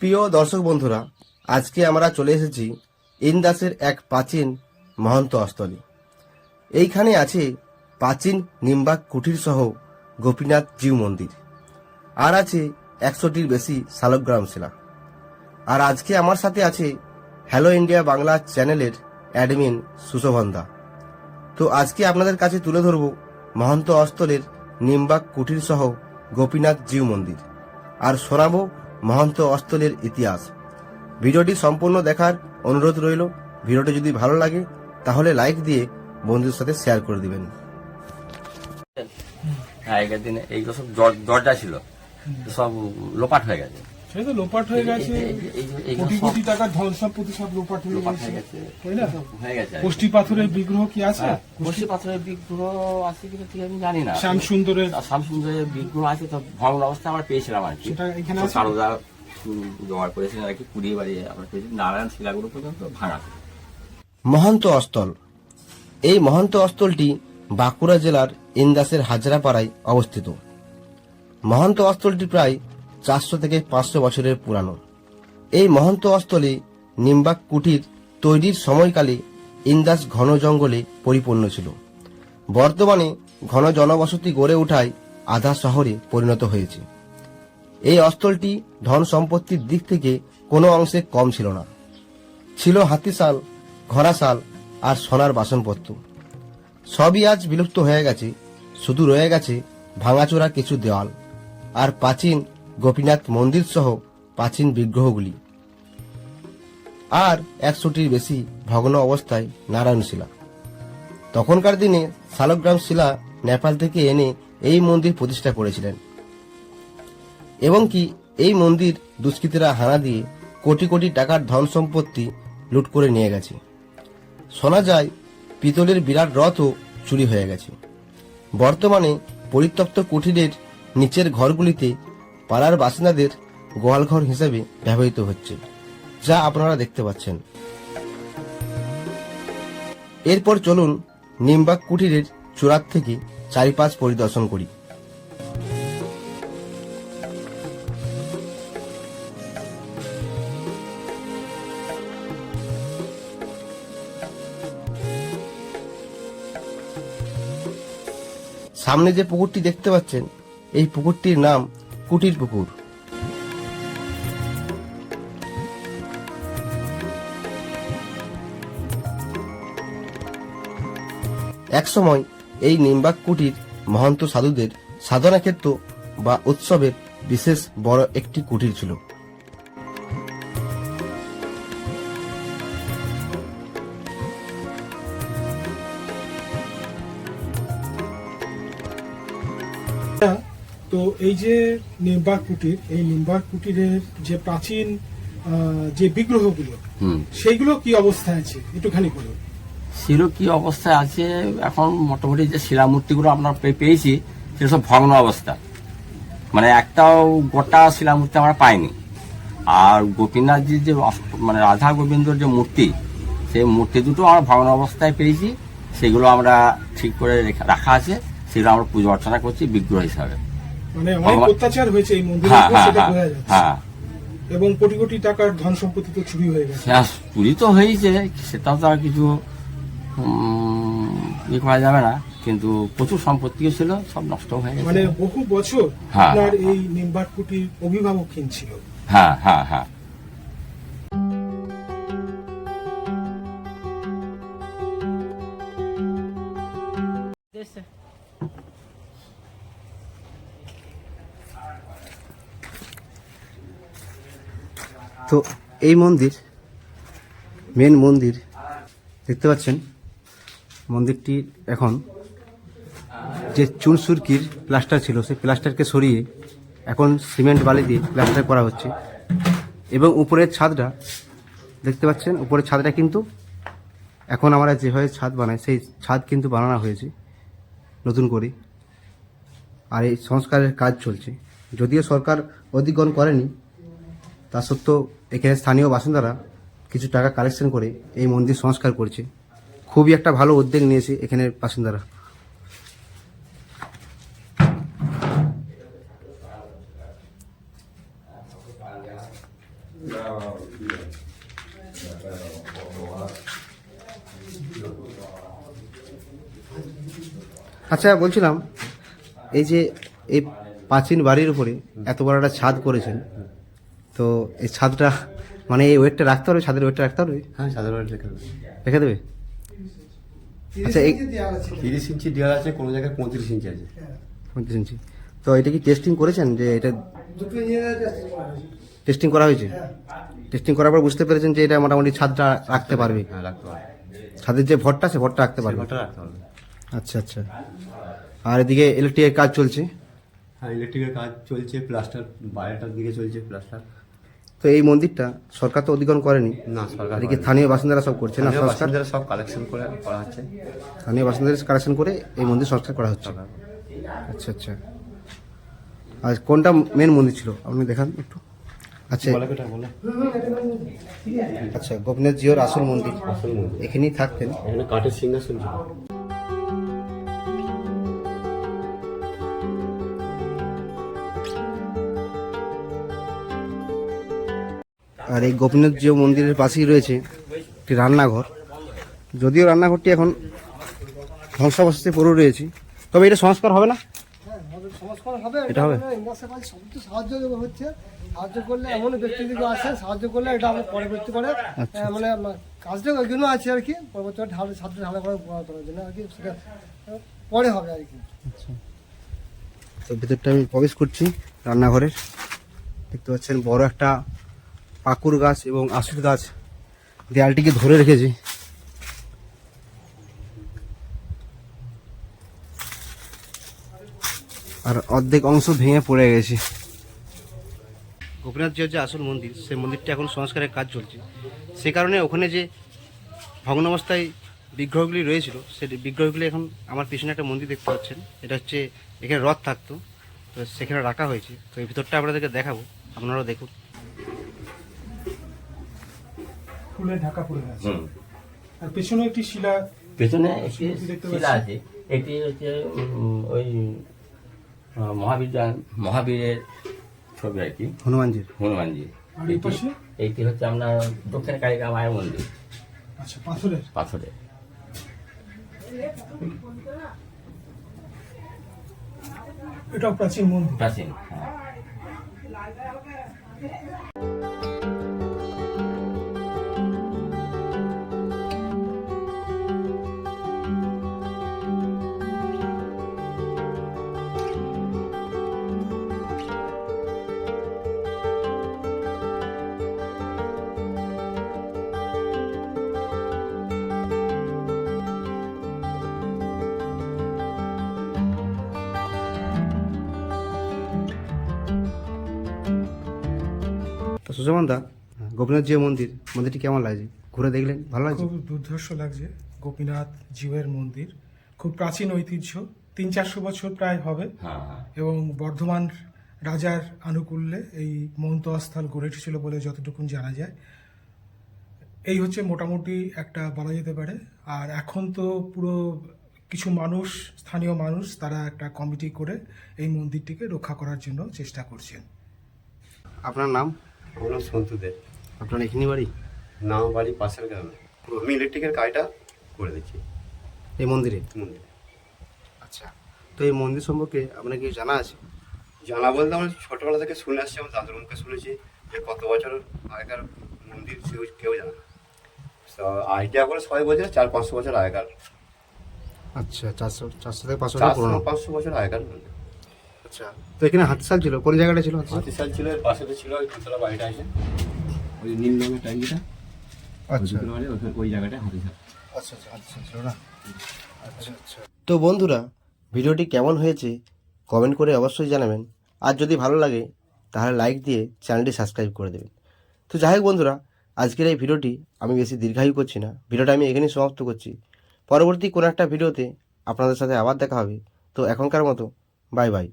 প্রিয় দর্শক বন্ধুরা, আজকে আমরা চলে এসেছি ইন্দাসের এক প্রাচীন মহন্ত স্থলে এইখানে আছে প্রাচীন নিম্বাক কুঠির সহ গোপীনাথ জিউ মন্দির। আর আছে একশোটির বেশি শালগ্রাম শিলা। আর আজকে আমার সাথে আছে হ্যালো ইন্ডিয়া বাংলা চ্যানেলের অ্যাডমিন সুশোভন্দা। তো আজকে আপনাদের কাছে তুলে ধরব মহন্ত অস্তলের নিম্বাক কুঠির সহ গোপীনাথ জিউ মন্দির। আর শোনাবো মহন্ত অস্তলের ইতিহাস। ভিডিওটি সম্পূর্ণ দেখার অনুরোধ রইল। ভিডিওটি যদি ভালো লাগে, তাহলে লাইক দিয়ে বন্ধুদের সাথে শেয়ার করে দিবেন। হ্যাঁ আগের দিনে এইগুলো সব জর্জা ছিল, সব লোপাট হয়ে গেছে। সে তো লোপাট হয়ে গেছে। কোটি কোটি টাকার ধন সম্পত্তি সব লোপাট হয়ে গেছে। হয়ে গেছে। তাই না? হয়ে গেছে আর পাথরের বিগ্রহ কি আছে? হ্যাঁ, কষ্টি পাথরের বিগ্রহ আছে কিনা ঠিক আমি জানি না। শ্যাম সুন্দরের শামসুন্দরের বিগ্রহ আছে তো ভগ্ন অবস্থা আমরা পেয়েছিলাম আর কি। সেটা এখানে আছে? কারোদা জোগাড় করেছিলেন আর কি কুড়িয়ে বাড়িয়ে আমরা পেয়েছি নারায়ণ শিলাগুলো পর্যন্ত ভাঙা। মহন্ত অস্তল। এই মহন্ত অস্তলটি বাঁকুড়া জেলার ইন্দাসের হাজরাপাড়ায় অবস্থিত। মহন্ত অস্তলটি প্রায় চারশো থেকে পাঁচশো বছরের পুরানো। এই মহন্ত অস্তলে নিম্বাক কুটির তৈরির সময়কালে ইন্দাস ঘন জঙ্গলে পরিপূর্ণ ছিল। বর্তমানে ঘন জনবসতি গড়ে ওঠায় আধা শহরে পরিণত হয়েছে। এই অস্তলটি ধন সম্পত্তির দিক থেকে কোনো অংশে কম ছিল না। ছিল হাতিশাল, ঘোড়াশাল আর সোনার বাসনপত্র। সবই আজ বিলুপ্ত হয়ে গেছে, শুধু রয়ে গেছে ভাঙাচোরা কিছু দেওয়াল। আর প্রাচীন গোপীনাথ মন্দির সহ প্রাচীন বিগ্রহগুলি। আর একশোটির বেশি ভগ্ন অবস্থায় নারায়ণ শিলা তখনকার দিনে শালগ্রাম শিলা নেপাল থেকে এনে এই মন্দির প্রতিষ্ঠা করেছিলেন। এবং কি এই মন্দির দুষ্কৃতীরা হানা দিয়ে কোটি কোটি টাকার ধন সম্পত্তি লুট করে নিয়ে গেছে। শোনা যায়, পিতলের বিরাট রথও চুরি হয়ে গেছে। বর্তমানে পরিত্যক্ত কুঠিরের নিচের ঘরগুলিতে পাড়ার বাসিন্দাদের গোয়ালঘর হিসেবে ব্যবহৃত হচ্ছে, যা আপনারা দেখতে পাচ্ছেন। এরপর চলুন নিম্বাক কুটিরের চূড়ার থেকে চারিপাশ পরিদর্শন করি। সামনে যে পুকুরটি দেখতে পাচ্ছেন, এই পুকুরটির নাম কুটির পুকুর। এক সময় এই নিম্বাক কুটির মহন্ত সাধুদের সাধনা ক্ষেত্র বা উৎসবের বিশেষ বড় একটি কুটির ছিল। তো এই যে নিম্বাক কুটির এই নিম্বাক কুটিরের যে প্রাচীন যে বিগ্রহগুলো হুম। সেইগুলো কি অবস্থায় আছে? একটুখানি বলুন। শিল কি অবস্থায় আছে? এখন মোটামুটি যে শিলামূর্তিগুলো আমরা পেয়েছি সেটা সব ভগ্ন অবস্থা। মানে একটাও গোটা শিলামূর্তি আমরা পাইনি। আর গোপীনাথজির যে মানে রাধা গোবিন্দর যে মূর্তি সেই মূর্তি দুটো আমরা ভগ্ন অবস্থায় পেয়েছি। সেগুলো আমরা ঠিক করে রেখে- রাখা আছে। সেগুলো আমরা পুজো অর্চনা করছি বিগ্রহ হিসাবে। মানে অনেক অত্যাচার হয়েছে এই মন্দিরের উপর, হ্যাঁ সেটা হ্যাঁ বোঝা যাচ্ছে। হ্যাঁ। এবং কোটি কোটি টাকার ধন সম্পত্তি তো চুরি হয়ে গেছে। হ্যাঁ চুরি তো হয়েছে সেটাও তো আর কিছু ইয়ে করা যাবে না। কিন্তু প্রচুর সম্পত্তিও ছিল সব নষ্ট হয়ে গেছে। মানে বহু বছর আপনার এই নিম্বাক কুটির অভিভাবকহীন ছিল। হ্যাঁ হ্যাঁ হ্যাঁ। তো এই মন্দির মেন মন্দির, দেখতে পাচ্ছেন মন্দিরটি এখন যে চুন সুরকির প্লাস্টার ছিল, সেই প্লাস্টারকে সরিয়ে এখন সিমেন্ট বালি দিয়ে প্লাস্টার করা হচ্ছে। এবং উপরের ছাদটা, দেখতে পাচ্ছেন উপরের ছাদটা কিন্তু এখন আমরা যেভাবে ছাদ বানাই, সেই ছাদ কিন্তু বানানো হয়েছে নতুন করে। আর এই সংস্কারের কাজ চলছে। যদিও সরকার অধিগ্রহণ করেনি, তা সত্ত্বেও এখানে স্থানীয় বাসিন্দারা কিছু টাকা কালেকশন করে এই মন্দির সংস্কার করছে। খুবই একটা ভালো উদ্যোগ নিয়েছে এখানের বাসিন্দারা। আচ্ছা বলছিলাম, এই যে এই প্রাচীন বাড়ির উপরে এত বড় একটা ছাদ করেছেন তো এই ছাদটা মানে এই ওয়েটটা রাখতে পারবে ছাদের ওয়েটটা রাখতে পারবে হ্যাঁ ছাদের লেখা রেখে দেবে। রেখে দেবে? আচ্ছা এই তিরিশ ইঞ্চি দেওয়া আছে কোনো জায়গায় পঁয়ত্রিশ ইঞ্চি আছে। পঁয়ত্রিশ ইঞ্চি। তো এটা কি টেস্টিং করেছেন যে এটা টেস্টিং করা হয়েছে। টেস্টিং করার পর বুঝতে পেরেছেন যে এটা মোটামুটি ছাদটা রাখতে পারবে? হ্যাঁ রাখতে পারবে। ছাদের যে ভরটা সে ভরটা রাখতে পারবে? ঘরটা রাখতে পারবে। আচ্ছা আচ্ছা। আর এদিকে ইলেকট্রিকের কাজ চলছে? হ্যাঁ ইলেকট্রিকের কাজ চলছে প্লাস্টার বাইরেটার দিকে চলছে প্লাস্টার তো এই মন্দিরটা সরকার তো অধিগ্রহণ করেনি। না সরকার এদিকে স্থানীয় বাসিন্দারা সব করছে না স্থানীয় বাসিন্দারা সব কালেকশন করে করা হচ্ছে। স্থানীয় বাসিন্দাদের কালেকশন করে এই মন্দির সংস্কার করা হচ্ছে। সরকার। আচ্ছা আচ্ছা। আর কোনটা মেন মন্দির ছিল? আপনি দেখান একটু। আচ্ছা। আচ্ছা গোপীনাথ জিওর আসল মন্দির। এখানেই থাকতেন। কাঠের সিংহাসন আর এই গোপীনাথ জিও মন্দিরের পাশেই রয়েছে একটি রান্নাঘর। যদিও রান্নাঘরটি এখন ধ্বংসাবস্থায় পড়ে রয়েছে তবে এটা সংস্কার হবে না? কিছু সাহায্য হচ্ছে সাহায্য করলে আছে সাহায্য করলে এটা আমরা পরবর্তী করে আচ্ছা, মানে ওই জন্য আছে আর কি পরবর্তী পরে হবে আর কি তো ভেতরটা আমি প্রবেশ করছি রান্নাঘরের। দেখতে পাচ্ছেন বড় একটা পাকুর গাছ এবং আশুর গাছ দেয়ালটিকে ধরে রেখেছে। আর অর্ধেক অংশ ভেঙে পড়ে গেছে। গোপীনাথ যে আসল মন্দির, সেই মন্দিরটা এখন সংস্কারের কাজ চলছে। সে কারণে ওখানে যে ভগ্নাবস্থায় বিগ্রহগুলি রয়েছিল, সেই বিগ্রহগুলি এখন আমার পিছনে একটা মন্দির দেখতে পাচ্ছেন। এটা হচ্ছে এখানে রথ থাকতো, তো সেখানে রাখা হয়েছে। তো এই ভিতরটা আপনাদেরকে দেখাবো, আপনারাও দেখুন। ফুলে ঢাকা পড়ে আছে। হুম। আর পেছনে একটি শিলা পেছনে একটি শিলা আছে। এটি হচ্ছে ওই মহাবীর মহাবীরের ছবি আর কি। হনুমানজির। হনুমানজি আর এই পাশে? এইটি হচ্ছে আপনার দক্ষিণ কালিকা মায়ের মন্দির। আচ্ছা পাথরের? পাথরে এটাও প্রাচীন মন্দির। প্রাচীন হ্যাঁ। সুষমান দা গোপীনাথ জিও মন্দির মন্দিরটি কেমন লাগছে? ঘুরে দেখলেন ভালো লাগছে? খুব দুর্ধর্ষ লাগছে গোপীনাথ জীবের মন্দির। খুব প্রাচীন ঐতিহ্য তিন চারশো বছর প্রায় হবে। হ্যাঁ হ্যাঁ। এবং বর্ধমান রাজার আনুকূল্যে এই মন্তস্থল গড়ে উঠেছিল বলে যতটুকু জানা যায়। এই হচ্ছে মোটামুটি একটা বলা যেতে পারে। আর এখন তো পুরো কিছু মানুষ স্থানীয় মানুষ তারা একটা কমিটি করে এই মন্দিরটিকে রক্ষা করার জন্য চেষ্টা করছেন। আপনার নাম? আমার নাম আপনার এখানে বাড়ি? নাম বাড়ি পাশের গ্রামে। আমি ইলেকট্রিকের কাজটা করে দিচ্ছি। এই মন্দিরে? মন্দিরে। আচ্ছা তো এই মন্দির সম্পর্কে আপনার কি জানা আছে? জানা বলতে আমরা ছোটবেলা থেকে শুনে আসছি আমার দাদুর মুখে শুনেছি যে কত বছর আগেকার মন্দির কেউ কেউ জানে না। আইডিয়া করে সবাই বলছে চার পাঁচশো বছর আগেকার। আচ্ছা চারশো চারশো থেকে পাঁচশো পাঁচশো বছর আগেকার মন্দির। আচ্ছা। তো এখানে হাতশাল ছিল কোন জায়গাটা ছিল হাতিশাল? ছিল এর পাশে ছিল ওই দোতলা বাড়িটা আছে। ওই নীল রঙের ট্যাঙ্কিটা আচ্ছা। ওই জায়গাটা হাতিশাল। আচ্ছা আচ্ছা আচ্ছা ছিল না? আচ্ছা আচ্ছা। তো বন্ধুরা ভিডিওটি কেমন হয়েছে কমেন্ট করে অবশ্যই জানাবেন। আর যদি ভালো লাগে তাহলে লাইক দিয়ে চ্যানেলটি সাবস্ক্রাইব করে দেবেন। তো যাই হোক বন্ধুরা আজকের এই ভিডিওটি আমি বেশি দীর্ঘায়ু করছি না। ভিডিওটা আমি এখানেই সমাপ্ত করছি। পরবর্তী কোনো একটা ভিডিওতে আপনাদের সাথে আবার দেখা হবে। তো এখনকার মতো বাই বাই।